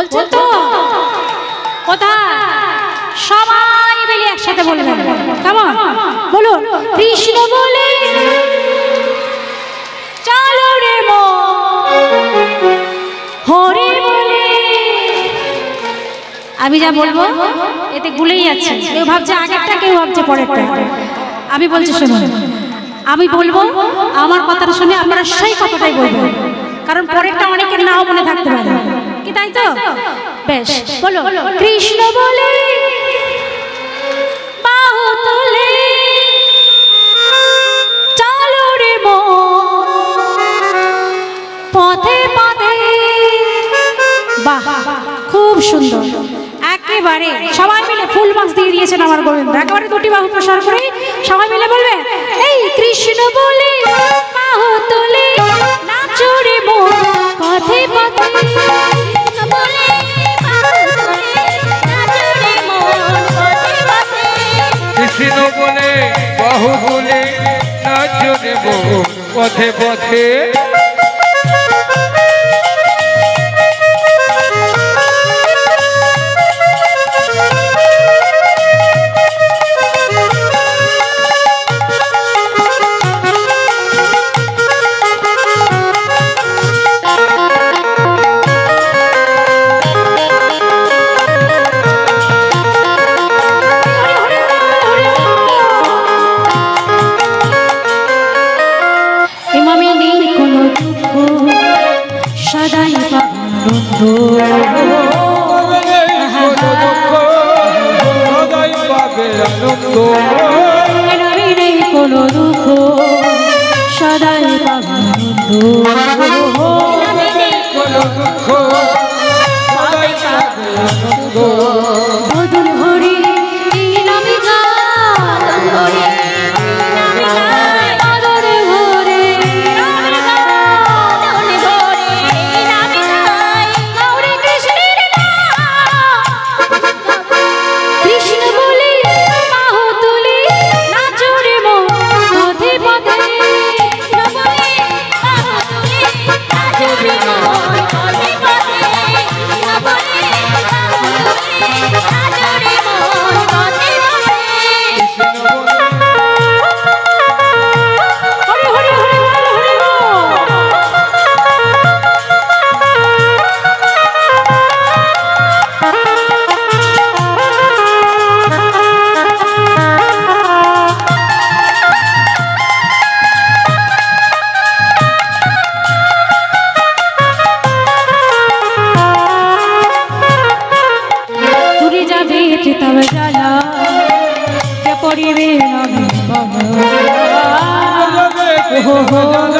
বলছেন তো? কোথায় সবাই মিলে একসাথে বলবেন কেমন? বলুন। কৃষ্ণ বলে, চলো রে হরে বলে, আমি যা বলব, এতে গুলেই যাচ্ছে। কেউ ভাবছে আগেরটা, কেউ ভাবছে পরেরটা। আমি বলছি, শুনুন, আমি বলব, আমার কথাটা শুনে আপনারা সেই কথাটাই বলবেন। কারণ পরেরটা অনেকের নাও মনে থাকতে পারে। কি তাই তো? বেশ বলো। কৃষ্ণ বলে বাহু তুলে। চলো রে পথে পথে। বাহ খুব সুন্দর। একেবারে সবাই মিলে ফুল মাছ দিয়ে দিয়েছেন আমার গোবিন্দ। একেবারে দুটি বাহু প্রসার করে সবাই মিলে বলবে এই কৃষ্ণ বলে বাহু তুলে। নাচো রে মন। পথে পথে পথে পথে কোনো দুঃখ সদাই পাবে কোনো কে পড়িবে